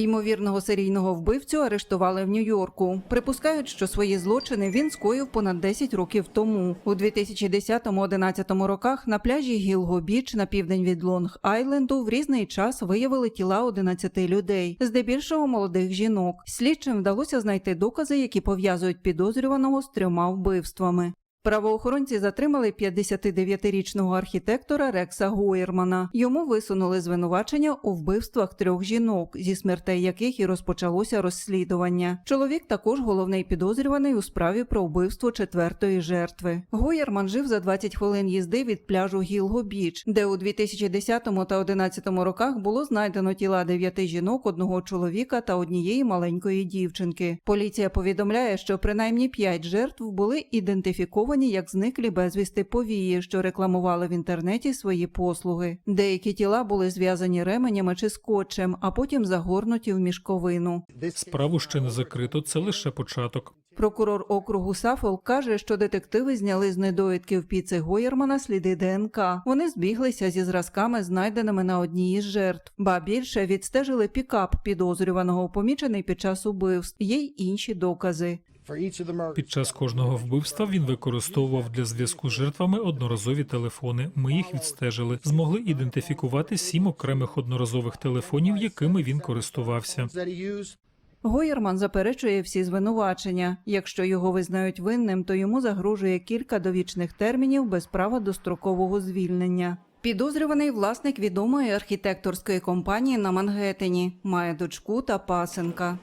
Ймовірного серійного вбивцю арештували в Нью-Йорку. Припускають, що свої злочини він скоїв понад 10 років тому. У 2010-11 роках на пляжі Гілго Біч на південь від Лонг Айленду в різний час виявили тіла 11 людей, здебільшого молодих жінок. Слідчим вдалося знайти докази, які пов'язують підозрюваного з трьома вбивствами. Правоохоронці затримали 59-річного архітектора Рекса Гуєрмана. Йому висунули звинувачення у вбивствах трьох жінок, зі смертей яких і розпочалося розслідування. Чоловік також головний підозрюваний у справі про вбивство четвертої жертви. Гуєрман жив за 20 хвилин їзди від пляжу Гілго Біч, де у 2010 та 2011 роках було знайдено тіла дев'яти жінок, одного чоловіка та однієї маленької дівчинки. Поліція повідомляє, що принаймні п'ять жертв були ідентифіковані як зниклі безвісти повії, що рекламували в інтернеті свої послуги. Деякі тіла були зв'язані ременями чи скотчем, а потім загорнуті в мішковину. Справу ще не закрито, це лише початок. Прокурор округу Сафол каже, що детективи зняли з недоїдків піци Гойермана сліди ДНК. Вони збіглися зі зразками, знайденими на одній із жертв. Ба більше відстежили пікап підозрюваного, помічений під час убивств. Є й інші докази. Під час кожного вбивства він використовував для зв'язку з жертвами одноразові телефони. Ми їх відстежили, змогли ідентифікувати сім окремих одноразових телефонів, якими він користувався. Гойерман заперечує всі звинувачення. Якщо його визнають винним, то йому загрожує кілька довічних термінів без права дострокового звільнення. Підозрюваний власник відомої архітекторської компанії на Мангеттені, має дочку та пасенка.